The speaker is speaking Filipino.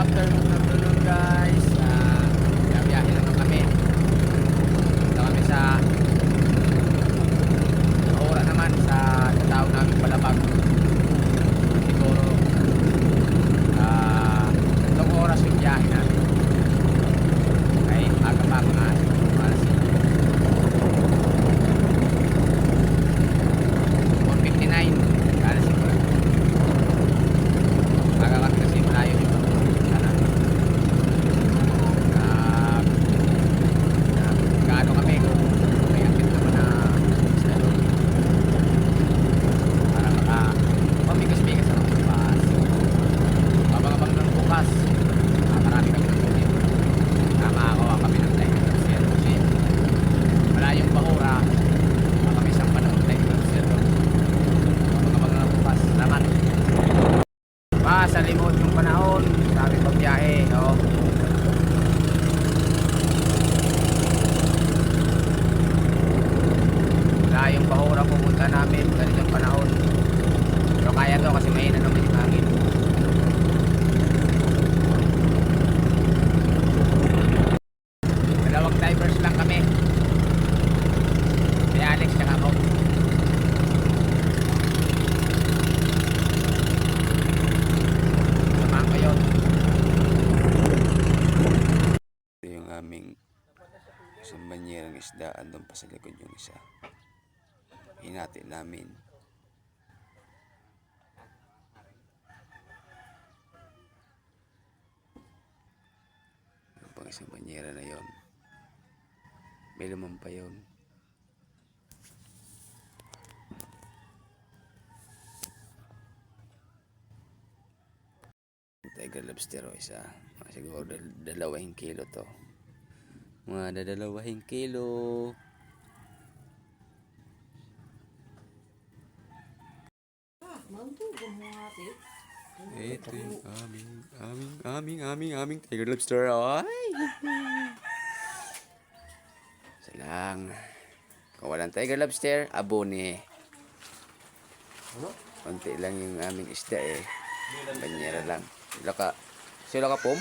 after Masalimot yung panahon, sabi pagbiyahe, no? Wala yung bahura pupunta namin, ganitong panahon. Pero kaya to kasi mahina naman yung hangin. Dalawang divers Ito yung aming isang banyerang isda. Andun pa sa likod yung isa. Hinati namin. Yung pang isang banyera na yon. May laman pa yun. Tiger lobster o isa. Siguro dal- dalawahing kilo to. Mga dadalawahing kilo. Ito yung aming, aming, aming, aming, aming tiger lobster. Ay! Isa lang. Kung walang tiger lobster, abone. Konti lang yung aming isda eh. Banyera lang. Sila ka, sila ka pom?